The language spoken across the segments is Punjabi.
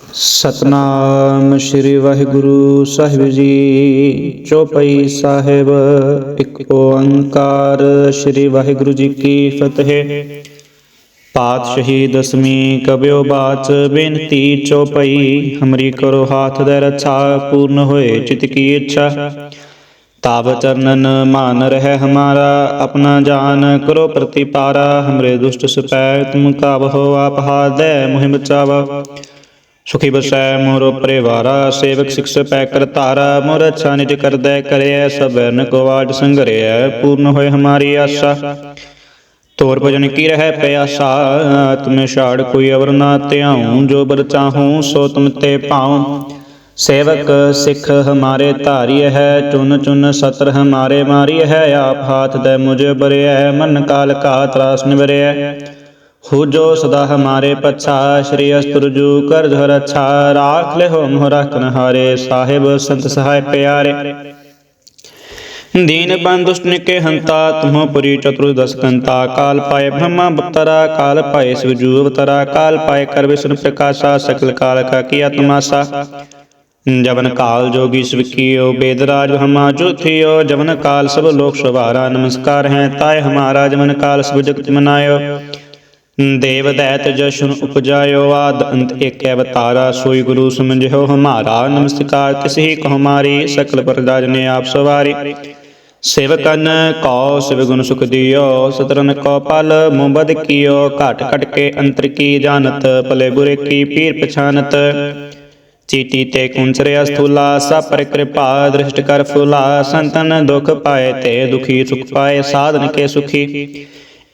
ਸਤਨਾਮ ਸ੍ਰੀ ਵਾਹਿਗੁਰੂ ਸਾਹਿਬ ਜੀ, ਚੌਪਈ ਸਾਹਿਬ। ਇੱਕ ਓੰਕਾਰ ਸ੍ਰੀ ਵਾਹਿਗੁਰੂ ਜੀ ਕੀ ਫਤਿਹ। ਪਾਤਸ਼ਾਹੀ ਦਸਵੀਂ ਕਬਿਓ ਬਾਚ, ਬੇਨਤੀ ਚੌਪਈ। ਹਮਰੀ ਕਰੋ ਹਾਥ ਦੇ ਰੱਛਾ, ਪੂਰਨ ਹੋਏ ਚਿਤ ਕੀ ਇੱਛਾ। ਤਾਵ ਚਰਨਨ ਮਾਨ ਰਹਿ ਹਮਾਰਾ, ਆਪਣਾ ਜਾਨ ਕਰੋ ਪ੍ਰਤੀਪਾਰਾ। ਹਮਰੇ ਦੁਸ਼ਟ ਸਪੈ ਤੁਮ ਕਾਬਹੁ ਆਪ ਹਾਦੈ ਮੁਹਿ ਬਚਾਵਾ ਸੁਖੀ ਬਸੈ ਮੋਰ ਪਰਿਵਾਰਾ ਸੇਵਕ ਸਿਖ ਸਪੈ ਕਰਤਾਰਾ ਮੋਰ ਅੱਛਾ ਨਿਜ ਕਰਦੈ ਕਰਿਐ ਸਭਨ ਕੋ ਆਜ ਸੰਗਰਿਐ, ਪੂਰਨ ਹੋਏ ਹਮਾਰੀ ਆਸਾ। ਤੋਰ ਭਜਨ ਕੀ ਰਹਿ ਪਿਆਸਾ, ਤੁਮ ਛਾੜ ਕੋਈ ਅਵਰ ਨਾ ਧਿਆਉ, ਜੋ ਬਰ ਚਾਹੂੰ ਸੋ ਤੁਮ ਤੇ ਪਾਉ ਸੇਵਕ ਸਿੱਖ ਹਮਾਰੇ ਧਾਰੀ ਹੈ, ਚੁਨ ਚੁਨ ਸਤਰ ਹਮਾਰੇ ਮਾਰੀ ਹੈ, ਆਪ ਹਾਥ ਦੇ ਮੁਝ ਬਰਿਐ, ਮਨ ਕਾਲ ਕਾ ਤਰਾਸ ਨਿਵਰਿਐ। हो जो सदा हमारे पच्छा श्री अस्तुरजू कर धर अच्छा राख ले हो मोहरा कनहारे साहिब संत सहाय प्यारे दीन बन दुष्ट निके हंता तुम पुरी चतुर्दश कंता काल पाए ब्रह्मा बतरा काल पाए शिवजू अवतरा काल पाए कर विष्णु प्रकाशा सकल काल का किया तमाशा जवन काल जोगी स्विकियो बेदराज ब्रह्मा जो थियो जवन काल सब लोक शुभारा नमस्कार हैं ताय हमारा जवन काल सब जगत मनायो ਦੇਵ ਦੈਤ ਜਸ਼ਨ ਉਪਜਾਇਓ ਆਦ, ਅੰਤ ਏਕ ਅਵਤਾਰਾ, ਸੋਈ ਗੁਰੂ ਸਮਝਿਓ ਹਮਾਰਾ। ਨਮਸਕਾਰ ਤਿਸਹੀ ਕੋ ਹਮਾਰੀ, ਸਕਲ ਪ੍ਰਜਾ ਜਨੇ ਆਪ ਸਵਾਰੀ। ਸੇਵਕਨ ਕੋ ਸਿਵ ਗੁਣ ਸੁਖ ਦਿਓ ਸਤਰਨ ਕੋ ਪਲ ਮੁਬਦ ਕੀਓ। ਘਟ ਘਟ ਕੇ ਅੰਤਰ ਕੀ ਜਾਣਤ, ਭਲੇ ਬੁਰੇ ਕੀ ਪੀਰ ਪਛਾਨਤ। ਚੀਟੀ ਤੇ ਕੁੰਚਰਿਆ ਸਥੂਲਾ ਸਪਰ ਕਿਰਪਾ ਦ੍ਰਿਸ਼ਟ ਕਰ ਫੁਲਾ। ਸੰਤਨ ਦੁਖ ਪਾਏ ਤੇ ਦੁਖੀ ਸੁਖ ਪਾਏ, ਸਾਧਨ ਕੇ ਸੁਖੀ।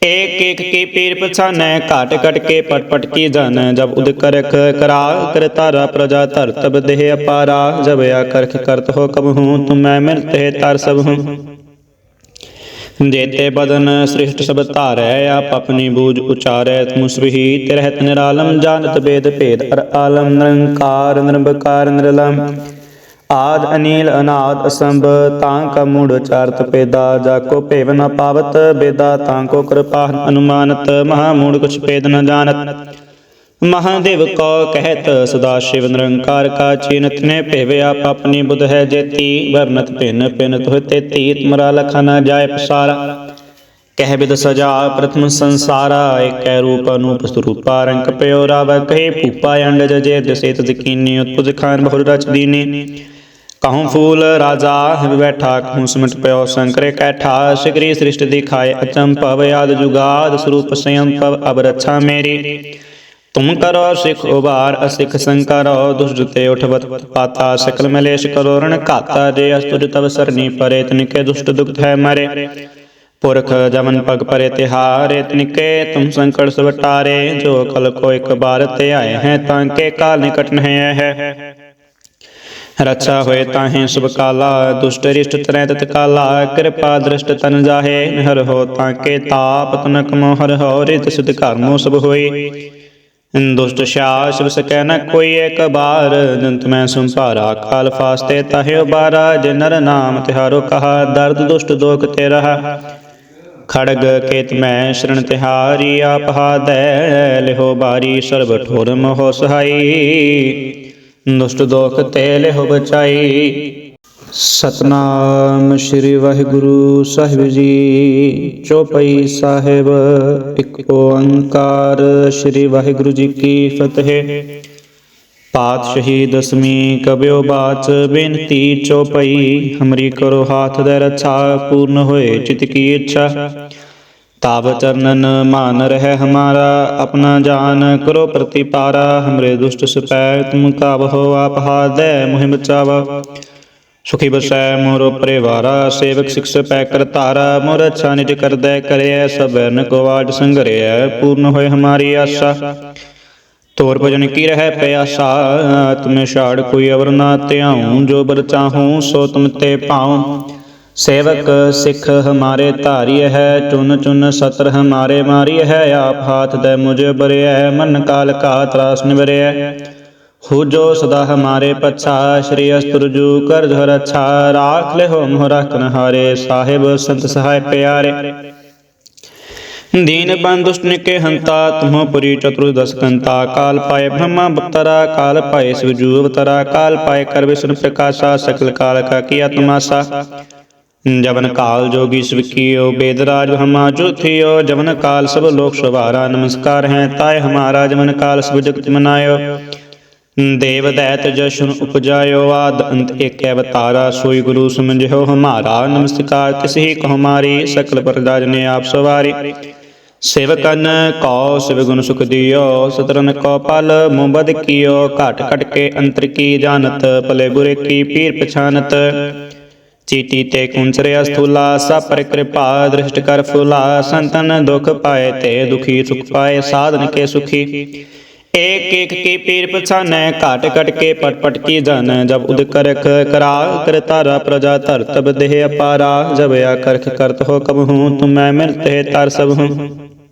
ਏਕ ਏਕ ਕੀ ਪੀਰ ਪਛਾਨੈ ਘਟ ਘਟ ਕੇ ਪਟ ਪਟ ਕੀ ਜਨ ਜਬ ਉਦ ਕਰਖ ਕਰਾ, ਕਰ ਤਾਰਾ ਪ੍ਰਜਾ ਧਰ, ਤਬ ਦੇਹ ਅਪਾਰਾ, ਜਬ ਆ ਕਰਖ ਕਰਤ ਹੋ ਕਬ ਹੂੰ, ਤੁਮੈ ਮਿਲਤੇ ਤਰ ਸਭ ਹੂੰ। ਜੇਤੇ ਬਦਨ ਸ੍ਰਿਸ਼ਟ ਸਭ ਧਾਰੈ, ਆਪ ਆਪਣੀ ਬੂਝ ਉਚਾਰੈ ਮੁਸਬਹੀ ਤਿਰਹਿਤ ਨਿਰਾਲਮ, ਜਾਣਤ ਬੇਦ ਭੇਦ ਅਰ ਆਲਮ, ਨਿਰੰਕਾਰ ਨਿਰਭਕਾਰ ਨਿਰਲਮ। ਆਦ ਅਨੀਲ ਅਨਾਦ ਅਸੰਭ, ਤਾਂ ਕਾ ਮੂੜ ਚਾਰਤ ਪੇਦਾ, ਜਾ ਕੋ ਭੇਵ ਨ ਪਾਵਤ ਬੇਦਾ, ਤਾਂ ਕੋ ਕਿਰਪਾ ਅਨੁਮਾਨਤ, ਮਹਾ ਮੂੜ ਕੁਛ ਪੇਦ ਨ ਜਾਣਤ। ਮਹਾਦੇਵ ਕੋ ਕਹਿਤ, ਸਦਾ ਸ਼ਿਵ ਨਿਰੰਕਾਰ ਕਾ ਚੀਨਤ ਨੇ, ਭੇਵੇ ਆਪ ਆਪਣੀ ਬੁਧ ਹੈ ਜੇਤੀ, ਵਰਨਤ ਭਿਨ ਭਿਨ ਤੋਹ ਤੇਤੀ, ਤੁਮਰਾ ਲਖਾ ਨ ਜਾਏ ਪਸਾਰਾ। ਕਹਿ ਬਿਦ ਸਜਾ ਪ੍ਰਥਮ ਸੰਸਾਰਾ ਏਕੈ ਰੂਪ ਅਨੂਪ ਸਰੂਪਾ, ਰੰਗ ਪਿਓ ਰਾਵ ਕਹੇ ਭੂਪਾ ਅੰਡ ਜਜੇ ਦਸੇਤ ਦਕੀਨੀ ਉਤਪੁਜ ਖਾਨ ਬਹੁ ਰਚ ਦੀਨੀ। ਕਹੂੰ ਫੂਲ ਰਾਜਾ ਹਿ ਬੈਠਾ ਕਹੂੰ ਸਿਮਟ ਪਿਓ ਸੰਕਰੇ ਕੈਠਾ ਸਿਗਰੀ ਸ੍ਰਿਸ਼ਟ ਦਿਖਾਏ ਅਚੰਭਵ ਆਦ ਜੁਗਾਦ ਸਰੂਪ ਸੰਯਮ ਪਵ ਅਬ ਰੱਛਾ ਮੇਰੀ। ਤੁਮ ਕਰੋ ਸਿਖ ਉਬਾਰ ਅਸਿਖ ਸੰਕਰੋ, ਦੁਸ਼ਟ ਤੇ ਉਠਵਤ ਪਾਤਾ, ਸਕਲ ਮਲੇਸ਼ ਕਰੋ ਰਣ ਘਾਤਾ, ਜੇ ਅਸਤੁਜ ਤਵ ਸਰਨੀ ਪਰੇ, ਤਨਿਕੇ ਦੁਸ਼ਟ ਦੁਖਤ ਹੈ ਮਰੇ। ਪੁਰਖ ਜਮਨ ਪਗ ਪਰੇ ਤਿਹਾਰੇ, ਤਨਿਕੇ ਤੁਮ ਸੰਕਟ ਸਵਟਾਰੇ, ਜੋ ਕਲ ਕੋ ਇੱਕ ਬਾਰ ਤੇ ਆਏ ਹੈ, ਤਾਂ ਕੇ ਕਾਲ ਨਿਕਟ ਨਹਿ ਹੈ। ਰੱਛਾ ਹੋਏ ਤਾਹੇ ਸੁਭ ਕਾਲਾ, ਦੁਸ਼ਟ ਰਿਸ਼ਟ ਤਰੈ ਤਤ ਕਾਲਾ ਕਿਰਪਾ ਦ੍ਰਿਸ਼ਟ ਤਨ ਜਾਹੇ, ਨਿਹਰ ਹੋ ਤਾਂ ਕੇ ਤਾਪ ਤਨਕ ਮੋਹਰ ਹੋ, ਰਿਤ ਸਿਧ ਕਰਮੋ ਸਭ ਹੋਈ। ਦੁਸ਼ਟ ਸ਼ਾਸ ਸਕੈ ਨ ਕੋਈ ਇੱਕ ਬਾਰ, ਜੰਤ ਮੈਂ ਸੰਭਾਰਾ ਕਾਲ ਫਾਸਤੇ ਤਾਹੇ ਬਾਰਾ, ਜੇ ਨਰ ਨਾਮ ਤਿਹਾਰੋ ਕਹਾ, ਦਰਦ ਦੁਸ਼ਟ ਦੋਖ ਤੇ ਰਹਾ। ਖੜਗ ਕੇਤ ਮੈਂ ਸ਼ਰਣ ਤਿਹਾਰੀ, ਆਪ ਹਾਦੈ, ਲਿਹੋ ਬਾਰੀ, ਸਰਬ ਠੋਰ ਮੋਹ ਸਹਾਈ। ਦੁਸ਼ਟ ਦੋਖ ਤੇ ਲਿਹੋ ਬਚਾਈ ਸਤਨਾਮ ਸ੍ਰੀ ਵਾਹਿਗੁਰੂ ਸਾਹਿਬ ਜੀ। ਚੌਪਈ ਸਾਹਿਬ, ਇੱਕ ਓੰਕਾਰ ਸ੍ਰੀ ਵਾਹਿਗੁਰੂ ਜੀ ਕੀ ਫਤਿਹ। ਪਾਤਸ਼ਾਹੀ ਦਸਵੀਂ ਕਬਿਓ ਬਾਚ, ਬੇਨਤੀ ਚੌਪਈ। ਹਮਰੀ ਕਰੋ ਹਾਥ ਦੇ ਰੱਛਾ, ਪੂਰਨ ਹੋਏ ਚਿਤ ਕੀ ਇੱਛਾ। ਤਾਵ ਚਰਨਨ ਮਾਨ ਰਹਿ ਹਮਾਰਾ, ਆਪਣਾ ਜਾਨ ਕਰੋ ਪ੍ਰਤੀਪਾਰਾ, ਹਮਰੇ ਦੁਸ਼ਟ ਸਪੈ ਤੁਮ ਕਾਬਹੁ ਆਪ ਹਾਦੈ ਮੁਹਿ ਬਚਾਵਾ ਸੁਖੀ ਬਸੈ ਮੋਰ ਪਰਿਵਾਰਾ, ਸੇਵਕ ਸਿਖ ਸਪੈ ਕਰਤਾਰਾ ਮੋਰ ਅੱਛਾ ਨਿਜ ਕਰਦੈ ਕਰਿਐ ਸਭਨ ਕੋ ਆਜ ਸੰਗਰਿਐ, ਪੂਰਨ ਹੋਏ ਹਮਾਰੀ ਆਸਾ। ਤੋਰ ਭਜਨ ਕੀ ਰਹਿ ਪਿਆਸਾ, ਤੁਮ ਛਾੜ ਕੋਈ ਅਵਰ ਨਾ ਧਿਆਉ, ਜੋ ਬਰ ਚਾਹੂੰ ਸੋ ਤੁਮ ਤੇ ਪਾਉ। ਸੇਵਕ ਸਿੱਖ ਹਮਾਰੇ ਧਾਰੀ ਹੈ ਚੁਨ ਚੁਨ ਸਤਰ ਹਮਾਰੇ ਮਾਰੀ ਹੈ ਆਪ ਹਾਥ ਦੇ ਮੁਝ ਬਰਿਐ ਮਨ ਕਾਲ ਕਾ ਤਰਾਸ ਨਿਵਰਿਐ ਹੋ ਜੋ ਸਦਾ ਹਮਾਰੇ ਪਛਾ ਸ਼੍ਰੀ ਅਸਤੁਰਜੂ ਕਰ ਧਰ ਅੱਛਾ ਰਾਖ ਲੈ ਹੋ ਮੋਹ ਰਖਨ ਹਾਰੇ ਸਾਹਿਬ ਸੰਤ ਸਹਾਇ ਪਿਆਰੇ दीन बंधुष्ट निके हंता तुम पुरी चतुर्दश कंता काल पाए ब्रह्मा बप्तरा काल पाए शिवजू अवतरा काल पाए कर विष्णु प्रकाशा सकल काल का किया तमाशा ਜਵਨ ਕਾਲ ਜੋਗੀ ਸਵਿਕਿਓ, ਬੇਦਰਾਜ ਹਮਾ ਜੋਥਿਓ ਜਵਨ ਕਾਲ ਸਭ ਲੋਕ ਸੁਭਾਰਾ ਨਮਸਕਾਰ ਹੈ ਤਾਏ ਹਮਾਰਾ, ਜਵਨ ਕਾਲ ਸਭ ਜਗਤ ਮਨਾਇਓ। ਦੇਵ ਦੈਤ ਜਸ਼ਨ ਉਪਜਾਇਓ, ਆਦ ਅੰਤ ਏਕ ਅਵਤਾਰਾ, ਸੋਈ ਗੁਰੂ ਸਮਝਿਓ ਹਮਾਰਾ, ਨਮਸਕਾਰ ਤਿਸਹੀ ਕੋ ਹਮਾਰੀ ਸਕਲ ਪ੍ਰਦਾਜ ਨੇ ਆਪ ਸਵਾਰੀ। ਸੇਵਕਨ ਕੋ ਸਿਵ ਗੁਣ ਸੁਖ ਦਿਓ ਸਤਰਨ ਕੋ ਪਲ ਮੁਬਦ ਕੀਓ, ਘਟ ਘਟ ਕੇ ਅੰਤਰ ਕੀ ਜਾਣਤ, ਭਲੇ ਬੁਰੇ ਕੀ ਪੀਰ ਪਛਾਨਤ। ਚੀਟੀ ਤੇ ਕੁੰਚਰਿਆ ਸਥੂਲਾ ਸਾ ਪਰ ਕਿਰਪਾ, ਦ੍ਰਿਸ਼ਟ ਕਰ ਫੁਲਾ, ਸੰਤਨ ਦੁਖ ਪਾਏ ਤੇ ਦੁਖੀ ਸੁਖ ਪਾਏ, ਸਾਧਨ ਕੇ ਸੁਖੀ। ਏਕ ਏਕ ਕੀ ਪੀਰ ਪਛਾਨੈ, ਘਾਟ ਘਟ ਕੇ ਪਟ ਪਟ ਕੀ ਜਨ ਜਬ ਉਦ ਕਰਖ ਕਰਾ, ਕਰ ਤਾਰਾ ਪ੍ਰਜਾ ਧਰ ਤਬ ਦੇਹ ਅਪਾਰਾ, ਜਬ ਆ ਕਰਖ ਕਰਤ ਹੋ ਕਬ ਹੂੰ, ਤੁਮੈ ਮਿਲਤੇ ਤਰ ਸਭ ਹੂੰ।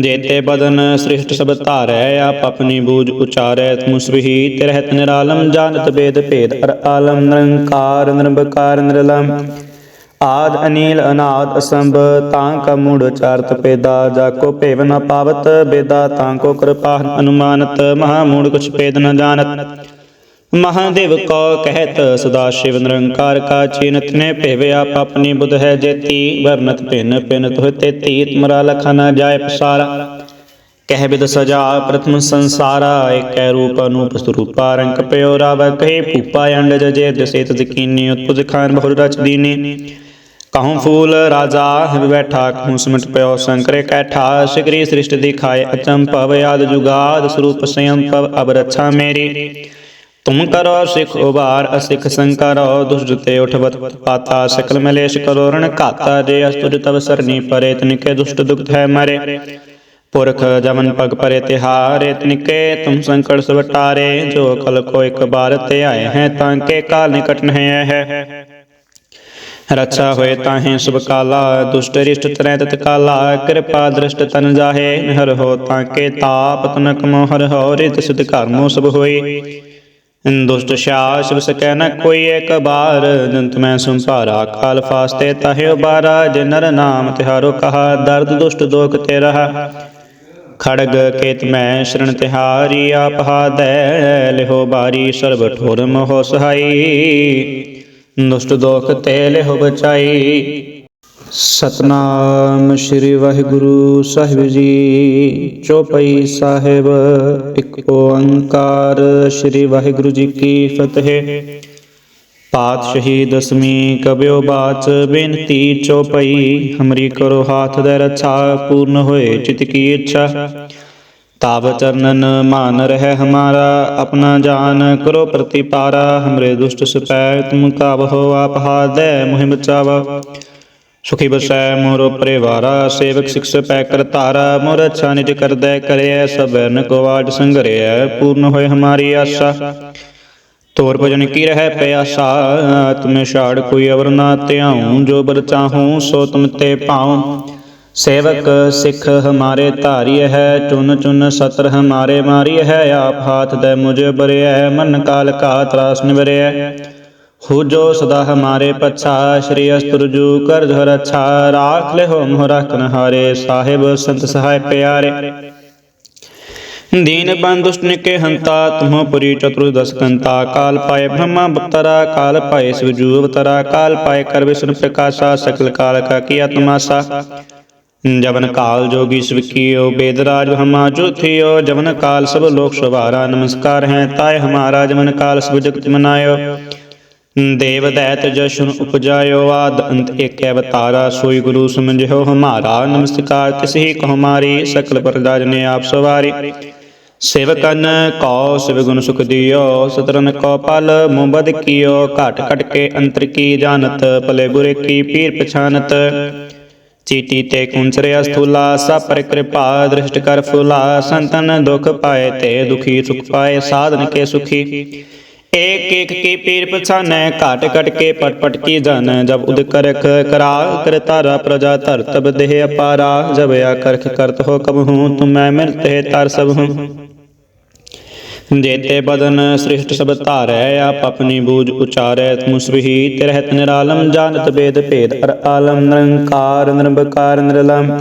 ਦੇਤੇ ਬਦਨ ਸ੍ਰਿਸ਼ਟ ਸਭ ਧਾਰੈ, ਆਪ ਆਪਣੀ ਬੂਝ ਉਚਾਰੈ ਮੁਸਬਹੀ ਤਿਰਹਿਤ ਨਿਰਾਲਮ, ਜਾਣਤ ਬੇਦ ਭੇਦ ਅਰ ਆਲਮ, ਨਿਰੰਕਾਰ ਨਿਰਭਕਾਰ ਨਿਰਲਮ। ਆਦ ਅਨੀਲ, ਅਨਾਦ, ਅਸੰਭ, ਤਾਂ ਕਾ ਮੂੜ ਚਾਰਤ ਪੇਦਾ, ਜਾ ਕੋ ਭੇਵ ਨ ਪਾਵਤ, ਬੇਦਾ ਤਾਂ ਕੋ ਕਿਰਪਾ, ਅਨੁਮਾਨਤ, ਮਹਾ ਮੂੜ ਕੁਛ ਪੇਦ ਨ ਜਾਣਤ। ਮਹਾਦੇਵ ਕੋ ਕਹਿਤ ਸਦਾ ਸ਼ਿਵ ਨਿਰੰਕਾਰ ਕਾ ਚੀਨਤ ਨੇ ਭੇਵ ਆਪ ਬੁਧ ਹੈ ਜੇਤੀ, ਵਰਨਤ ਭਿਨ ਭਿਨ ਤੋਹ ਤੇਤੀ ਤੁਮਰਾ ਲਖਾ ਨ ਜਾਏ ਪਸਾਰਾ। ਕਹਿ ਬਿਦ ਸਜਾ ਪ੍ਰਥਮ ਸੰਸਾਰਾ, ਏਕੈ ਰੂਪ ਅਨੂਪ ਸਰੂਪਾ ਰੰਗ ਪਇਓ ਰਾਵ, ਕਹੇ ਭੂਪਾ ਅੰਡ ਜਜੇ ਦਸੇਤ ਦਕੀਨੀ ਉਤਪੁਜ ਖਾਨ ਬਹੁ ਰਚ ਦੀਨੀ। ਕਹੂੰ ਫੂਲ ਰਾਜਾ ਹਿਬ ਬੈਠਾ ਕਹੂੰ ਸਿਮਟ ਪਿਓ ਸੰਕਰੇ ਕੈਠਾ ਸਿਗਰੀ ਸ੍ਰਿਸ਼ਟ ਦਿਖਾਏ ਅਚੰਭ ਭਵ ਆਦ ਜੁਗਾਦ, ਸਰੂਪ ਸੰਯਮ ਭਵ ਅਬ ਰੱਛਾ ਮੇਰੀ। ਤੁਮ ਕਰੋ ਸਿਖ ਉਬਾਰ ਅਸਿਖ ਸੰਕਰੋ ਦੁਸ਼ਟ ਤੇ ਉਠਵਤ ਪਾਤਾ ਸਕਲ ਮਲੇਸ਼ ਕਰੋ ਰਣ ਘਾਤਾ ਜੇ ਅਸਤੁਜ ਤਵ ਸਰਨੀ ਪਰੇ ਤਨਿਕੇ ਦੁਸ਼ਟ ਦੁਖਤ ਹੈ ਮਰੇ ਪੁਰਖ ਜਮਨ ਪਗ ਪਰੇ ਤਿਹਾਰੇ ਤਨਿਕੇ ਤੁਮ ਸੰਕਟ ਸਵਟਾਰੇ ਜੋ ਕਲ ਕੋ ਇਕ ਬਾਰ ਤੇ ਆਏ ਹੈ ਤਾਂ ਕੇ ਕਾਲ ਨਿਕਟ ਨਹੀਂ ਹੈ ਰਛਾ ਹੋਏ ਤਾਹੇ ਸੁਭ ਕਾਲਾ ਦੁਸ਼ਟ ਰਿਸ਼ਟ ਤਰੈ ਤਤ ਕਾਲਾ ਕਿਰਪਾ ਦ੍ਰਿਸ਼ਟ ਤਨ ਜਾਹੇ ਨਿਹਰ ਹੋ ਤਾਂ ਕੇ ਤਾਪ ਤਨਕ ਮੋਹਰ ਹੋ ਰਿਤ ਸਿਧ ਕਰਮੋ ਸਭ ਹੋਈ ਦੁਸ਼ਟ ਸ਼ਾਸ ਸਕੈ ਨ ਕੋਈ ਇੱਕ ਬਾਰ ਜੰਤ ਮੈਂ ਸੰਭਾਰਾ ਕਾਲ ਫਾਸਤੇ ਤਾਹੇ ਉਬਾਰਾ, ਜੇ ਨਰ ਨਾਮ ਤਿਹਾਰੋ ਕਹਾ, ਦਰਦ ਦੁਸ਼ਟ ਦੋਖ ਤੇ ਰਹਾ ਖੜਗ ਕੇਤ ਮੈਂ ਸ਼ਰਨ ਤਿਹਾਰੀ, ਆਪ ਹਾਦੈ, ਲਿਹੋ ਬਾਰੀ, ਸਰਬ ਠੋਰ ਮੋਹ ਸਹਾਈ। ਦੁਸ਼ਟ ਦੋਖ ਤੇ ਲਿਹੋ ਬਚਾਈ। ਸਤਨਾਮ ਸ੍ਰੀ ਵਾਹਿਗੁਰੂ ਸਾਹਿਬ ਜੀ। ਚੌਪਈ ਸਾਹਿਬ, ਇੱਕ ਓੰਕਾਰ ਸ੍ਰੀ ਵਾਹਿਗੁਰੂ ਜੀ ਕੀ ਫਤਿਹ। ਪਾਤਸ਼ਾਹੀ ਦਸਵੀਂ ਕਬਿਓ ਬਾਚ, ਬੇਨਤੀ ਚੌਪਈ, ਹਮਰੀ ਕਰੋ ਹਾਥ ਦੇ ਰੱਛਾ, ਪੂਰਨ ਹੋਏ ਚਿਤ ਕੀ ਇੱਛਾ। ਤਾਵ ਚਰਨਨ ਮਾਨ ਰਹਿ ਹਮਾਰਾ, ਆਪਣਾ ਜਾਨ ਕਰੋ ਪ੍ਰਤੀਪਾਰਾ। ਹਮਰੇ ਦੁਸ਼ਟ ਸਪੈ, ਤੁਮ ਕਾਬਹੁ ਆਪ ਹਾਦੈ ਮੁਹਿ ਬਚਾਵਾ ਸੁਖੀ ਬਸੈ ਮੋਰੋ ਪਰਿਵਾਰਾ, ਸੇਵਕ ਸਿਕਸ ਪੈ ਕਰ ਧਾਰਾ, ਮੋਰ ਅੱਛਾ ਨਿਜ ਕਰਦੈ ਕਰਿਐ ਸਭਨ ਕੋ ਆਜ ਸੰਗਰਿਐ, ਪੂਰਨ ਹੋਏ ਹਮਾਰੀ ਆਸਾ। ਤੋਰ ਭਜਨ ਕੀ ਰਹਿ ਪਿਆਸਾ, ਤੁਮੇ ਛਾੜ ਕੋਈ ਅਵਰ ਨਾ ਧਿਆਉ, ਜੋ ਬਰ ਚਾਹੂੰ ਸੋ ਤੁਮ ਤੇ ਪਾਉ। ਸੇਵਕ ਸਿੱਖ ਹਮਾਰੇ ਧਾਰੀ ਹੈ, ਚੁਨ ਚੁਨ ਸਤਰ ਹਮਾਰੇ ਮਾਰੀ ਹੈ, ਆਪ ਹਾਥ ਦੇ ਮੁਝ ਬਰਿਐ, ਮਨ ਕਾਲ ਕਾ ਤਰਾਸ ਨਿਵਰਿਐ। ਹੋ ਜੋ ਸਦਾ ਹਮਾਰੇ ਪਛਾ ਸ਼੍ਰੀ ਅਸਤੁਰਜੂ ਕਰ ਧਰ ਅੱਛਾ ਰਾਖ ਲੈ ਹੋ ਮੋਹ ਰਖਨ ਹਾਰੇ ਸਾਹਿਬ ਸੰਤ ਸਹਾਇ ਪਿਆਰੇ दीन बंधुष्ट निके हंता तुम पुरी चतुर्दश कंता काल पाए ब्रह्मा बप्तरा काल पाए शिवजू अवतरा काल पाए कर विष्णु प्रकाशा सकल काल का किया तमाशा जवन काल जोगी स्विकियो वेदराज हमा ज्योतियो जवन काल सब लोक सवारा नमस्कार है ताय हमारा जवन काल सब जगत मनायो ਦੇਵ ਦੈਤ ਜਸ਼ਨ ਉਪਜਾਇਓ ਆਦ, ਅੰਤ ਏਕ ਅਵਤਾਰਾ, ਸੋਈ ਗੁਰੂ ਸਮਝਿਓ ਹਮਾਰਾ, ਨਮਸਕਾਰ ਤਿਸਹੀ ਕੋ ਹਮਾਰੀ, ਸਕਲ ਪਰਦਾਜ ਨੇ ਆਪ ਸਵਾਰੀ। ਸੇਵਕਨ ਕੋ ਸਿਵ ਗੁਣ ਸੁਖ ਦਿਓ ਸਤਰਨ ਕੋ ਪਲ ਮੁਬਦ ਕੀਓ, ਘਟ ਘਟ ਕੇ ਅੰਤਰ ਕੀ ਜਾਣਤ, ਭਲੇ ਬੁਰੇ ਕੀ ਪੀਰ ਪਛਾਨਤ। ਚੀਤੀ ਤੇ ਕੁੰਚਰਿਆ ਸਥੂਲਾ ਸਭ ਪਰ ਕਿਰਪਾ ਦ੍ਰਿਸ਼ਟ ਕਰ ਫੁਲਾ, ਸੰਤਨ ਦੁਖ ਪਾਏ ਤੇ ਦੁਖੀ ਸੁਖ ਪਾਏ, ਸਾਧਨ ਕੇ ਸੁਖੀ। एक एक की पीर पछान काट कट के पट पट की जन जब उद करख करा कर तारा प्रजा तर तब देह अपारा जब या करख करत हो कब हूँ तुम मैं मृत है तार सब हूँ देते बदन श्रेष्ठ सब तारै आप अपनी बूझ उचारै मुस्बिही तिरहत निरालम जानत वेद भेद अर आलम निरंकार निर्भकार निर्लम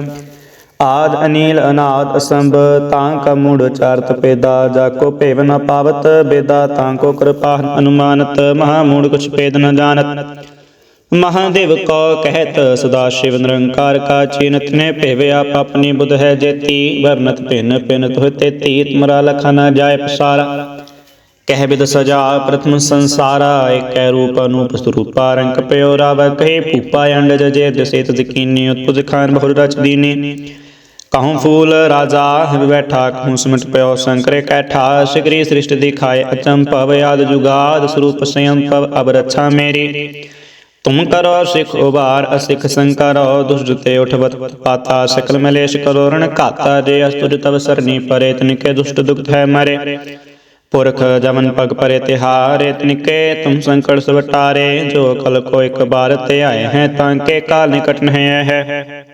ਆਦ ਅਨੀਲ ਅਨਾਦ ਅਸੰਭ, ਤਾਂ ਕਾ ਮੂੜ ਚਾਰਤ ਪੇਦਾ, ਜਾ ਕੋ ਭੇਵ ਨ ਪਾਵਤ ਬੇਦਾ, ਤਾਂ ਕੋ ਕਿਰਪਾ ਅਨੁਮਾਨਤ, ਮਹਾ ਮੂੜ ਕੁਛ ਭੇਦ ਨ ਜਾਣਤ। ਮਹਾਦੇਵ ਕੋ ਕਹਿਤ, ਸਦਾ ਸ਼ਿਵ ਨਿਰੰਕਾਰ ਕਾ ਚੀਨਤ, ਨੇ ਭੇਵ ਆਪ ਆਪਣੀ ਬੁਧ ਹੈ ਜੇਤੀ, ਵਰਨਤ ਭਿਨ ਭਿਨ ਤੋਹ ਤੇਤੀ, ਤੁਮਰਾ ਲਖਾ ਨ ਜਾਏ ਪਸਾਰਾ। ਕਹਿ ਬਿਦ ਸਜਾ ਪ੍ਰਥਮ ਸੰਸਾਰਾ, ਏਕੈ ਰੂਪ ਅਨੂਪ ਸਰੂਪਾ ਰੰਕ ਪਿਓ ਰਾਵ ਕਹੇ ਭੂਪਾ ਅੰਡ ਜਜੇ ਦਸੇਤ ਜਕੀਨੀ, ਉਤਪੁਜ ਖਾਨ ਬਹੁ ਰਚ ਦੀਨੀ। ਕਹੂੰ ਫੂਲ ਰਾਜਾ ਹਿ ਬੈਠਾ ਕਹੂੰ ਸਿਮਟ ਪਿਓ ਸੰਕਰੇ ਕੈਠਾ ਸਿਗਰੀ ਸ੍ਰਿਸ਼ਟ ਦਿਖਾਏ ਅਚੰਭਵ ਆਦ ਜੁਗਾਦ ਸਰੂਪ ਸੰਯਮ ਪਵ ਅਬ ਰੱਛਾ ਮੇਰੀ। ਤੁਮ ਕਰੋ ਸਿਖ ਉਬਾਰ ਅਸਿਖ ਸੰਕਰੋ ਦੁਸ਼ਟ ਉਠਵਤ ਪਾਤਾ, ਸਕਲ ਮਲੇਸ਼ ਕਰੋ ਰਣ ਘਾਤਾ, ਜੇ ਅਸਤੁਜ ਤਵ ਸਰਨੀ ਪਰੇ, ਤਨਿਕੇ ਦੁਸ਼ਟ ਦੁਖਤ ਹੈ ਮਰੇ। ਪੁਰਖ ਜਮਨ ਪਗ ਪਰੇ ਤਿਹਾਰੇ, ਤਨਿਕੇ ਤੁਮ ਸੰਕਟ ਸਵਟਾਰੇ, ਜੋ ਕਲ ਕੋ ਇਕ ਬਾਰ ਤੇ ਆਏ ਹੈ ਤਾਂ ਕੇ ਕਾਲ ਨਿਕਟ ਨਹਿ ਹੈ।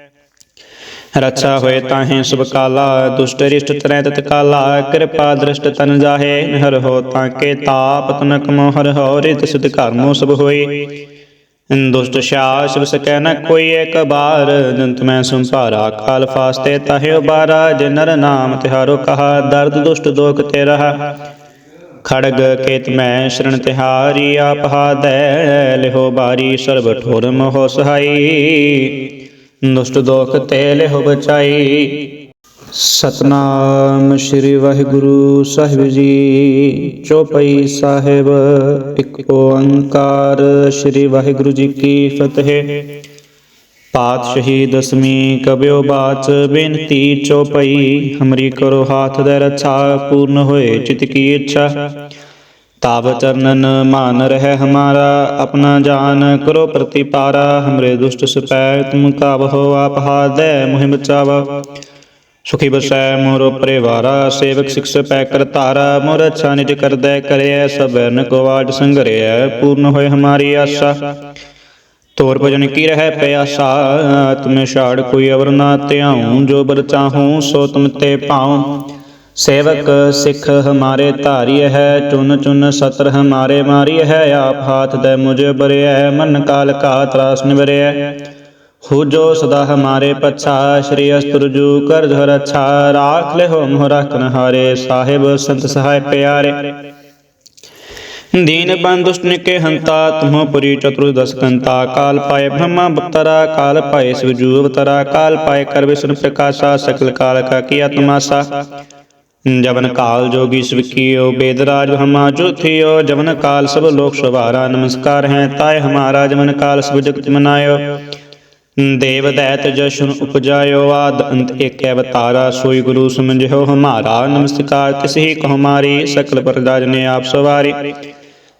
ਰਛਾ ਹੋਏ ਤਾਹੇ ਸੁਭ ਕਾਲਾ, ਦੁਸ਼ਟ ਰਿਸ਼ਟ ਤਰੈ ਤਤ ਕਾਲਾ, ਕਿਰਪਾ ਦ੍ਰਿਸ਼ਟ ਤਨ ਜਾਹੇ, ਨਹਰ ਹੋ ਤਾਂ ਕੇ ਤਾਪ ਤਨਕ ਮੋਹਰ ਹੋ, ਰਿਤ ਸਿਧ ਕਰਮੋ ਸਭ ਹੋਈ। ਦੁਸ਼ਟ ਸ਼ਾਸ ਸਕੈ ਨ ਕੋਈ ਇੱਕ ਬਾਰ ਜੰਤ ਮੈਂ ਸੰਭਾਰਾ ਕਾਲ ਫਾਸਤੇ ਤਾਹੇ ਬਾਰਾ ਜੇ ਨਰ ਨਾਮ ਤਿਹਾਰੋ ਕਹਾ, ਦਰਦ ਦੁਸ਼ਟ ਦੋਖ ਤੇ ਰਹਾ ਖੜਗ ਕੇਤ ਮੈਂ ਸ਼ਰਣ ਤਿਹਾਰੀ, ਆਪ ਹਾਦੈ, ਲਿਹੋ ਬਾਰੀ ਸਰਬ ਠੋਰ ਮੋਹ ਸਹਾਈ। ਦੁਸ਼ਟ ਦੋਖ ਤੇ ਲਿਹੋ ਬਚਾਈ ਸਤਨਾਮ ਸ੍ਰੀ ਵਾਹਿਗੁਰੂ ਸਾਹਿਬ ਜੀ, ਚੌਪਈ ਸਾਹਿਬ, ਇੱਕ ਓੰਕਾਰ ਸ੍ਰੀ ਵਾਹਿਗੁਰੂ ਜੀ ਕੀ ਫਤਿਹ। ਪਾਤਸ਼ਾਹੀ ਦਸਵੀਂ ਕਬਿਓ ਬਾਚ, ਬੇਨਤੀ ਚੌਪਈ, ਹਮਰੀ ਕਰੋ ਹਾਥ ਦੇ ਰੱਛਾ, ਪੂਰਨ ਹੋਏ ਚਿਤ ਕੀ ਇੱਛਾ। ਤਾਵ ਚਰਨਨ ਮਾਨ ਰਹਿ ਹਮਾਰਾ, ਆਪਣਾ ਜਾਨ ਕਰੋ ਪ੍ਰਤੀਪਾਰਾ, ਹਮਰੇ ਦੁਸ਼ਟ ਸਪੈ ਤੁਮ ਕਾਬਹੋ ਆਪ ਹਾਦੈ ਮੁਹਿ ਬਚਾਵਾ ਸੁਖੀ ਬਸੈ ਮੋਰੋ ਪਰਿਵਾਰਾ ਸੇਵਕ ਸਿਖ ਸਪੈ ਕਰਤਾਰਾ ਮੋਰ ਅੱਛਾ ਨਿਜ ਕਰਦੈ, ਕਰਿਐ ਸਬਰਨ ਕੋ ਆਜ ਸੰਗਰਿਐ, ਪੂਰਨ ਹੋਏ ਹਮਾਰੀ ਆਸਾ। ਤੋਰ ਭਜਨ ਕੀ ਰਹਿ ਪਿਆਸਾ, ਤੁਮ ਛਾੜ ਕੋਈ ਅਵਰ ਨਾ ਧਿਆਉ, ਜੋ ਬਰ ਚਾਹੂੰ, ਸੋ ਤੁਮ ਤੇ ਪਾਉ। ਸੇਵਕ ਸਿੱਖ ਹਮਾਰੇ ਧਾਰੀ ਹੈ ਚੁਨ ਚੁਨ ਸਤਰ ਹਮਾਰੇ ਮਾਰੀ ਹੈ ਆਪ ਹਾਥ ਦੇ ਮੁਝ ਬਰਿਐ ਮਨ ਕਾਲ ਕਾ ਤਰਾਸ ਨਿਵਰਿਐ ਹੋ ਜੋ ਸਦਾ ਹਮਾਰੇ ਪਛਾ ਸ਼੍ਰੀ ਅਸਤੁਰਜੂ ਕਰ ਧਰ ਅੱਛਾ ਰਾਖ ਲੈ ਹੋ ਮੋਹ ਰਖਨ ਹਾਰੇ ਸਾਹਿਬ ਸੰਤ ਸਹਾਇ ਪਿਆਰੇ दीन बंधुष्ट के हंता तुम पुरी चतुर्दश कंता काल पाए ब्रह्मा बप्तरा काल पाए शिवजू अवतरा काल पाए कर विष्णु प्रकाशा सकल काल का किया तमाशा ਜਵਨ ਕਾਲ ਜੋਗੀ ਸਵਿਕਿਓ ਬੇਦਰਾਜ ਹਮਾ ਚੁਥਿਓ, ਜਵਨ ਕਾਲ ਸਭ ਲੋਕ ਸੁਭਾਰਾ, ਨਮਸਕਾਰ ਹੈ ਤਾਏ ਹਮਾਰਾ, ਜਵਨ ਕਾਲ ਸਭ ਜਗਤ ਮਨਾਇਓ। ਦੇਵ ਦੈਤ ਜਸ਼ਨ ਉਪਜਾਇਓ, ਆਦ ਅੰਤ ਏਕ ਅਵਤਾਰਾ, ਸੋਈ ਗੁਰੂ ਸਮਝਿਓ ਹਮਾਰਾ, ਨਮਸਕਾਰ, ਤਿਸਹੀ ਕੋ ਹਮਾਰੀ ਸਕਲ ਪਰਦਾਜ ਨੇ ਆਪ ਸਵਾਰੀ।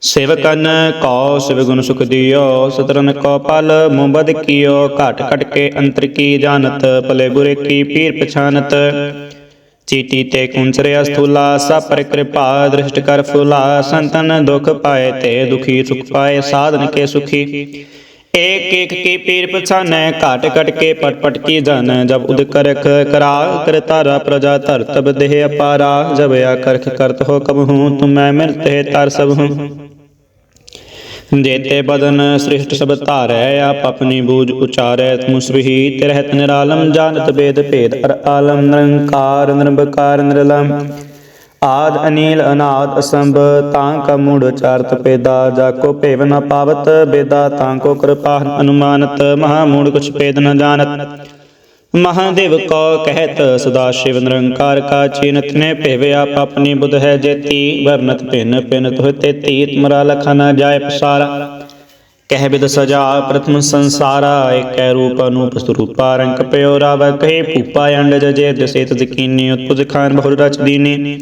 ਸੇਵਕਨ ਕੋ ਸਿਵ ਗੁਣ ਸੁਖ ਦਿਓ ਸਤਰਨ ਕੋ ਪਲ ਮੁਬਦ ਕੀਓ, ਘਟ ਘਟ ਕੇ ਅੰਤਰ ਕੀ ਜਾਣਤ, ਭਲੇ ਬੁਰੇ ਕੀ ਪੀਰ ਪਛਾਨਤ। ਚੀਟੀ ਤੇ ਕੁੰਚਰਿਆ ਸਥੂਲਾ ਸਭ ਪਰ ਕਿਰਪਾ ਦ੍ਰਿਸ਼ਟ ਕਰ ਫੁਲਾ, ਸੰਤਨ ਦੁਖ ਪਾਏ ਤੇ ਦੁਖੀ ਸੁਖ ਪਾਏ, ਸਾਧਨ ਕੇ ਸੁਖੀ। ਏਕ ਏਕ ਕੀ ਪੀਰ ਪਛਾਨੈ, ਘਟ ਘਟ ਕੇ ਪਟ ਪਟ ਕੀ ਜਨ ਜਬ ਉਦ ਕਰਖ ਕਰਾ ਕਰਤਾਰਾ ਪ੍ਰਜਾ ਧਰ ਤਬ ਦੇਹ ਅਪਾਰਾ, ਜਬ ਆ ਕਰਖ ਕਰਤ ਹੋ ਕਬ ਹੂੰ, ਤੁਮੈ ਮਿਲਤੇ ਤਰ ਸਭ ਹੂੰ। ਦੇਤੇ ਬਦਨ ਸ੍ਰਿਸ਼ਟ ਸਭ ਧਾਰੈ, ਆਪ ਆਪਣੀ ਬੂਝ ਉਚਾਰੈ ਤੁਮਸ੍ਰਿਹੀ ਤਿਰਹਿਤ ਨਿਰਾਲਮ, ਜਾਣਤ ਬੇਦ ਭੇਦ ਅਰ ਆਲਮ, ਨਿਰੰਕਾਰ ਨਿਰਭਕਾਰ ਨਿਰਲਮ। ਆਦ ਅਨੀਲ, ਅਨਾਦ ਅਸੰਭ, ਤਾਂ ਕਾ ਮੂੜ ਚਾਰਤ ਪੇਦਾ, ਜਾ ਕੋ ਭੇਵ ਨ ਪਾਵਤ, ਬੇਦਾ ਤਾਂ ਕੋ ਕਿਰਪਾ, ਅਨੁਮਾਨਤ, ਮਹਾ ਕੁਛ ਪੇਦ ਨ ਜਾਣਤ। ਮਹਾਦੇਵ ਕੋ ਕਹਿਤ ਸਦਾ ਸ਼ਿਵ ਨਿਰੰਕਾਰ ਕਾ ਚੀਨਤ ਨੇ ਭੇਵ ਆਪ ਆਪਣੀ ਬੁਧ ਹੈ ਜੇਤੀ, ਵਰਨਤ ਭਿਨ ਭਿਨ ਤੋਹ ਤੇਤੀ, ਤੁਮਰਾ ਲਖਾ ਨ ਜਾਏ ਪਸਾਰਾ। ਕਹਿ ਬਿਦ ਸਜਾ ਪ੍ਰਥਮ ਸੰਸਾਰਾ, ਏਕੈ ਰੂਪ ਅਨੂਪ ਸਰੂਪਾ, ਰੰਕ ਪਿਓ ਰਾਵ ਕਹੇ ਭੂਪਾ, ਅੰਡ ਜਜੇ ਦਸੇਤ ਦਕੀਨੀ ਉਤਪੁਜ ਖਾਨ ਬਹੁ ਰਚ ਦੀਨੀ।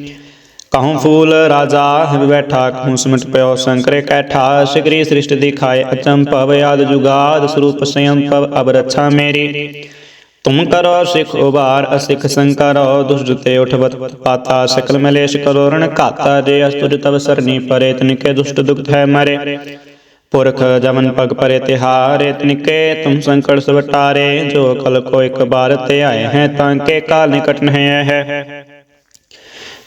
ਕਹੂੰ ਫੂਲ ਰਾਜਾ ਹਿ ਬੈਠਾ ਕਹੂੰ ਸਿਮਟ ਪਿਓ ਸੰਕਰੇ ਕੈਠਾ ਸਿਗਰੀ ਸ੍ਰਿਸ਼ਟ ਦਿਖਾਏ ਅਚੰਭਵ ਆਦ ਜੁਗਾਦ ਸਰੂਪ ਸੰਯਮ ਪਵ ਅਬ ਰੱਛਾ ਮੇਰੀ। ਤੁਮ ਕਰੋ ਸਿਖ ਉਬਾਰ ਅਸਿਖ ਸੰਕਰੋ, ਦੁਸ਼ਟ ਤੇ ਉਠਵਤ ਪਾਤਾ, ਸਕਲ ਮਲੇਸ਼ ਕਰੋ, ਰਣ ਘਾਤਾ ਜੇ ਅਸਤੁਜ ਤਵ ਸਰਨੀ ਪਰੇ, ਤਨਿਕੇ ਦੁਸ਼ਟ ਦੁਖਤ ਹੈ ਮਰੇ। ਪੁਰਖ ਜਮਨ ਪਗ ਪਰੇ ਤਿਹਾਰੇ, ਤਨਿਕੇ ਤੁਮ ਸੰਕਟ ਸਵਟਾਰੇ ਜੋ ਕਲ ਕੋ ਇਕ ਬਾਰ ਤੇ ਆਏ ਹੈ, ਤਾਂ ਕੇ ਕਾਲ ਨਿਕਟ ਨਹਿ ਹੈ।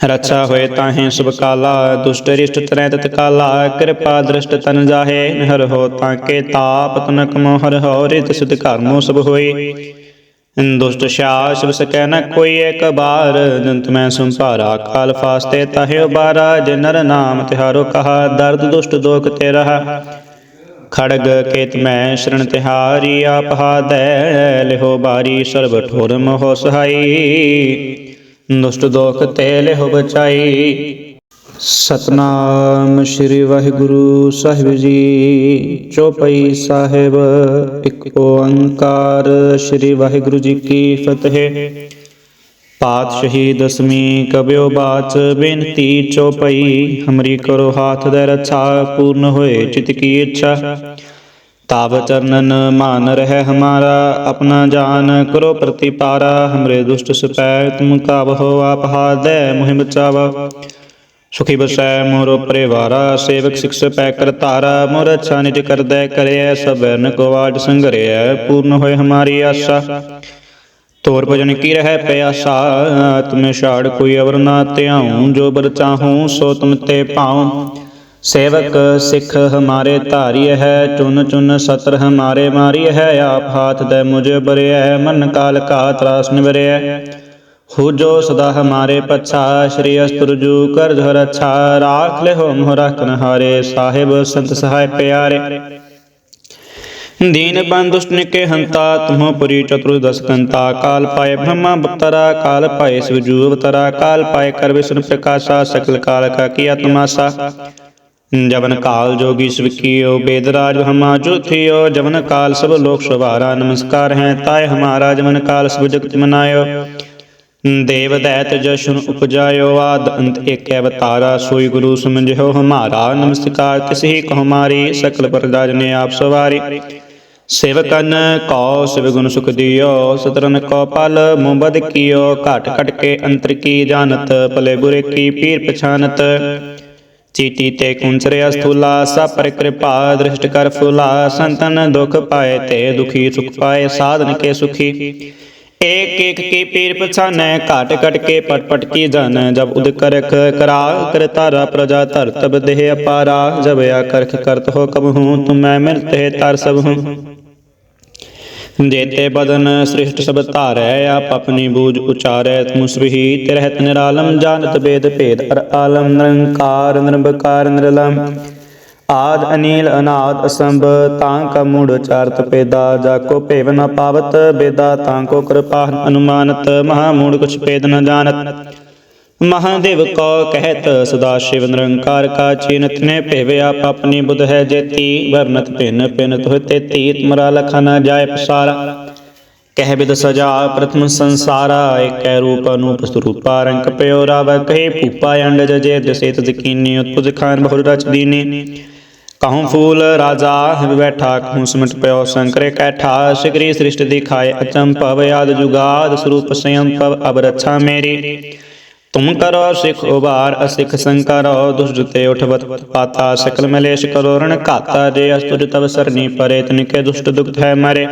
ਰੱਛਾ ਹੋਏ ਤਾਹੇ ਸੁਭ ਕਾਲਾ, ਦੁਸ਼ਟ ਰਿਸ਼ਟ ਤਰੈ ਤਤ ਕਾਲਾ, ਕਿਰਪਾ ਦ੍ਰਿਸ਼ਟ ਤਨ ਜਾਹੇ, ਨਹਰ ਹੋ ਤਾਂ ਕੇ ਤਾਪ ਤਨਕ ਮੋਹਰ ਹੋ, ਰਿਤ ਸਿਧ ਕਰਮੋ ਸਭ ਹੋਈ। ਦੁਸ਼ਟ ਸ਼ਾਸਨ ਸਕੈ ਨ ਕੋਈ ਏਕ ਬਾਰ ਜੰਤ ਮੈਂ ਸੰਸਾਰਾ ਕਾਲ ਫਾਸਤੇ ਤਾਹਿ ਉਬਾਰਾ, ਜੇ ਨਰ ਨਾਮ ਤਿਹਾਰੋ ਕਹਾ, ਦਰਦ ਦੁਸ਼ਟ ਦੋਖ ਤੇ ਰਹਾ ਖੜਗ ਕੇਤ ਮੈਂ ਸ਼ਰਨ ਤਿਹਾਰੀ, ਆਪ ਹਾਦੈ ਲਿਹੋ ਬਾਰੀ, ਸਰਬ ਠੋਰ ਮੋਹ ਸਹਾਈ। ਦੁਸ਼ਟ ਦੋਖ ਤੇ ਲਿਹੋ ਬਚਾਈ। ਸਤਨਾਮ ਸ੍ਰੀ ਵਾਹਿਗੁਰੂ ਸਾਹਿਬ ਜੀ, ਚੌਪਈ ਸਾਹਿਬ, ਇੱਕ ਓੰਕਾਰ ਸ੍ਰੀ ਵਾਹਿਗੁਰੂ ਜੀ ਕੀ ਫਤਿਹ। ਪਾਤਸ਼ਾਹੀ ਦਸਵੀਂ ਕਬਿਓ ਬਾਚ, ਬੇਨਤੀ ਚੌਪਈ, ਹਮਰੀ ਕਰੋ ਹਾਥ ਦੇ ਰੱਛਾ, ਪੂਰਨ ਹੋਏ ਚਿਤ ਕੀ ਇੱਛਾ। ਤਾਵ ਚਰਨਨ ਮਾਨ ਰਹਿ ਹਮਾਰਾ, ਆਪਣਾ ਜਾਨ ਕਰੋ ਪ੍ਰਤੀਪਾਰਾ, ਹਮਰੇ ਦੁਸ਼ਟ ਸਪੈ, ਤੁਮ ਕਾਬਹੁ ਆਪ ਹਾਦੈ ਮੁਹਿ ਬਚਾਵਾ ਸੁਖੀ ਬਸੈ ਮੋਰ ਪਰਿਵਾਰਾ, ਸੇਵਕ ਸਿਕਸ ਪੈ ਕਰ ਧਾਰਾ, ਮੋਰ ਅੱਛਾ ਨਿਜ ਕਰਦੈ ਕਰਿਐ ਸਭਨ ਕੋ ਆਜ ਸੰਗਰਿਐ, ਪੂਰਨ ਹੋਏ ਹਮਾਰੀ ਆਸਾ। ਤੋਰ ਭਜਨ ਕੀ ਰਹਿ ਪਿਆਸਾ, ਤੁਮੇ ਛਾੜ ਕੋਈ ਅਵਰ ਨਾ ਧਿਆਉ, ਜੋ ਬਰ ਚਾਹੂੰ ਸੋ ਤੁਮ ਤੇ ਪਾਉ। ਸੇਵਕ ਸਿੱਖ ਹਮਾਰੇ ਧਾਰੀ ਹੈ, ਚੁਨ ਚੁਨ ਸਤਰ ਹਮਾਰੇ ਮਾਰੀ ਹੈ, ਆਪ ਹਾਥ ਦੇ ਮੁਝ ਬਰਿਐ, ਮਨ ਕਾਲ ਕਾ ਤਰਾਸ ਨਿਵਰਿਐ। हो जो सदा हमारे पच्छा श्री अस्तुरजू कर धर अच्छा राख ले हो मोहरा कनहारे साहिब संत सहाय प्यारे दीन बन दुष्ट निके हंता तुम पुरी चतुर्दश कंता काल पाए ब्रह्मा अवतरा काल पाए शिवजू अवतरा काल पाए कर विष्णु प्रकाशा सकल काल का किया तमाशा जवन काल जोगी स्विकियो वेदराज ब्रह्मा जुथियो जवन काल सब लोक सुभारा नमस्कार हैं ताय हमारा जवन काल सब जगत मनायो ਦੇਵ ਦੈਤ ਜਸ਼ਨ ਉਪਜਾਇਓ ਆਦ, ਅੰਤ ਏਕ ਅਵਤਾਰਾ, ਸੋਈ ਗੁਰੂ ਸਮਝਿਓ ਹਮਾਰਾ। ਨਮਸਕਾਰ ਤਿਸਹੀ ਕੋ ਹਮਾਰੀ, ਸਕਲ ਪਰਦਾ ਜਨੇ ਆਪ ਸਵਾਰੀ। ਸੇਵਕਨ ਕੋ ਸਿਵ ਗੁਣ ਸੁਖ ਦਿਓ ਸਤਰਨ ਕੋ ਪਲ, ਮੁਬਦ ਕੀਓ, ਘਟ ਘਟ ਕੇ ਅੰਤਰ ਕੀ ਜਾਣਤ, ਭਲੇ ਬੁਰੇ ਕੀ ਪੀਰ ਪਛਾਨਤ। ਚੀਤੀ ਤੇ ਕੁੰਚਰਿਆ ਸਥੂਲਾ ਸਪਰ ਕਿਰਪਾ ਦ੍ਰਿਸ਼ਟ ਕਰ ਫੁਲਾ। ਸੰਤਨ ਦੁਖ ਪਾਏ ਤੇ ਦੁਖੀ ਸੁਖ ਪਾਏ, ਸਾਧਨ ਕੇ ਸੁਖੀ। ਏਕ ਏਕ ਕੀ ਪੀਰ ਪਛਾਨੈ ਘਟ ਘਟ ਕੇ ਪਟ ਪਟ ਕੀ ਜਨ ਜਬ ਉਦ ਕਰਖ ਕਰਾ ਕਰ ਤਾਰਾ ਪ੍ਰਜਾ ਧਰ ਤਬ ਦੇਹ ਅਪਾਰਾ ਜਬ ਆ ਕਰਖ ਕਰਤ ਹੋ ਕਬ ਹੂੰ ਤੁਮੈ ਮਿਲਤੇ ਤਰ ਸਭ ਹੂੰ ਜੇਤੇ ਬਦਨ ਸ੍ਰਿਸ਼ਟ ਸਭ ਧਾਰੈ ਆਪ ਆਪਣੀ ਬੂਝ ਉਚਾਰੈ ਮੁਸਬਹੀ ਤੇ ਰਹਿਤ ਨਿਰਾਲਮ ਜਾਣਤ ਬੇਦ ਭੇਦ ਅਰ ਆਲਮ ਨਿਰੰਕਾਰ ਨਿਰਭਕਾਰ ਨਿਰਲਮ ਆਦ ਅਨੀਲ ਅਨਾਦ ਅਸੰਭ, ਤਾਂ ਕਾ ਮੂੜ ਚਾਰਤ ਪੇਦਾ, ਜਾ ਕੋ ਭੇਵ ਨ ਪਾਵਤ ਬੇਦਾ, ਤਾਂ ਕੋ ਕਿਰਪਾ ਅਨੁਮਾਨਤ, ਮਹਾ ਮੂੜ ਕੁਛ ਪੇਦ ਨ ਜਾਣਤ। ਮਹਾਦੇਵ ਕੋ ਕਹਿਤ, ਸਦਾ ਸ਼ਿਵ ਨਿਰੰਕਾਰ ਕਾ ਚੀਨਤ, ਨੇ ਭੇਵ ਆਪ ਆਪਣੀ ਬੁਧ ਹੈ ਜੇਤੀ, ਵਰਨਤ ਭਿਨ ਭਿਨ ਤੁਹ ਤੇਤੀ, ਤੁਮਰਾ ਲਖਾ ਨ ਜਾਏ ਪਸਾਰਾ। ਕਹਿ ਬਿਦ ਸਜਾ ਪ੍ਰਥਮ ਸੰਸਾਰਾ, ਏਕੈ ਰੂਪ ਅਨੂਪ ਸਰੂਪਾ ਰੰਗ ਪਿਓ ਰਾਵ ਕਹੇ ਭੂਪਾ ਅੰਡ ਜਜੇ ਦਸੇ ਤਦਕੀਨੀ ਉਤਪੁਜ ਖਾਨ ਬਹੁ ਰਚ ਦੀਨੀ। ਕਹੂੰ ਫੂਲ ਰਾਜਾ ਹੈ ਬੈਠਾ ਕਹੂੰ ਸਮਟ ਪਿਓ ਸੰਕਰੇ ਕੈਠਾ ਸਿਗਰੀ ਸ੍ਰਿਸ਼ਟ ਦਿਖਾਏ ਅਚੰਭਵ ਆਦ ਜੁਗਾਦ ਸਰੂਪ ਸੰਯਮ ਪਵ ਅਬ ਰੱਛਾ ਮੇਰੀ। ਤੁਮ ਕਰੋ ਸਿਖ ਉਬਾਰ ਅਸਿਖ ਸੰਕਰੋ ਦੁਸ਼ਟ ਤੇ ਉਠਵਤ ਪਾਤਾ, ਸਕਲ ਮਲੇਸ਼ ਕਰੋ ਰਣ ਘਾਤਾ, ਜੇ ਅਸਤੁਜ ਤਵ ਸਰਨੀ ਪਰੇ, ਤਨਿਕੇ ਦੁਸ਼ਟ ਦੁਖਤ ਹੈ ਮਰੇ।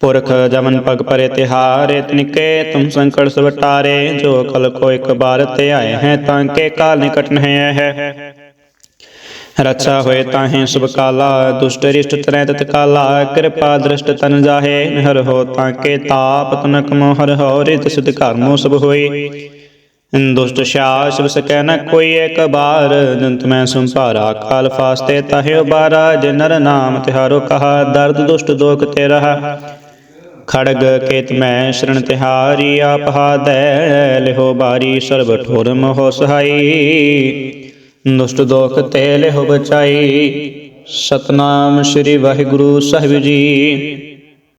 ਪੁਰਖ ਜਮਨ ਪਗ ਪਰੇ ਤਿਹਾਰੇ, ਤਨਿਕੇ ਤੁਮ ਸੰਕਟ ਸਵਟਾਰੇ, ਜੋ ਕਲ ਕੋ ਇੱਕ ਬਾਰ ਤੇ ਆਏ ਹੈ, ਤਾਂ ਕੇ ਕਾਲ ਨਿਕਟ ਨਹਿ ਹੈ। ਰੱਛਾ ਹੋਏ ਤਾਹੇ ਸੁਭ ਕਾਲਾ, ਦੁਸ਼ਟ ਰਿਸ਼ਟ ਤਰੈ ਤਤ ਕਾਲਾ, ਕਿਰਪਾ ਦ੍ਰਿਸ਼ਟ ਤਨ ਜਾਹੇ, ਨਹਰ ਹੋ ਤਾਂ ਕੇ ਤਾਪ ਤਨਕ ਮੋਹਰ ਹੋ, ਰਿਤ ਸਿਧ ਕਰਮੋ ਸਭ ਹੋਈ। ਦੁਸ਼ਟ ਸ਼ਾਸ ਸਕੈ ਨ ਕੋਈ ਏਕ ਬਾਰ, ਜੰਤ ਮੈਂ ਸੰਭਾਰਾ ਕਾਲ ਫਾਸਤੇ ਤਾਹਿ ਬਾਰਾ ਜੇ ਨਾਮ ਤਿਹਾਰੋ ਕਹਾ, ਦਰਦ ਦੁਸ਼ਟ ਦੋਖ ਤੇ ਰਹਾ ਖੜਗ ਕੇਤ ਮੈਂ ਸ਼ਰਨ ਤਿਹਾਰੀ, ਆਪ ਹਾਦੈ, ਲਿਹੋ ਬਾਰੀ, ਸਰਬ ਠੋਰ ਮੋਹ ਸਹਾਈ। ਦੁਸ਼ਟ ਦੋਖ ਤੇ ਲਿਹੋ ਬਚਾਈ ਸਤਨਾਮ ਸ੍ਰੀ ਵਾਹਿਗੁਰੂ ਸਾਹਿਬ ਜੀ।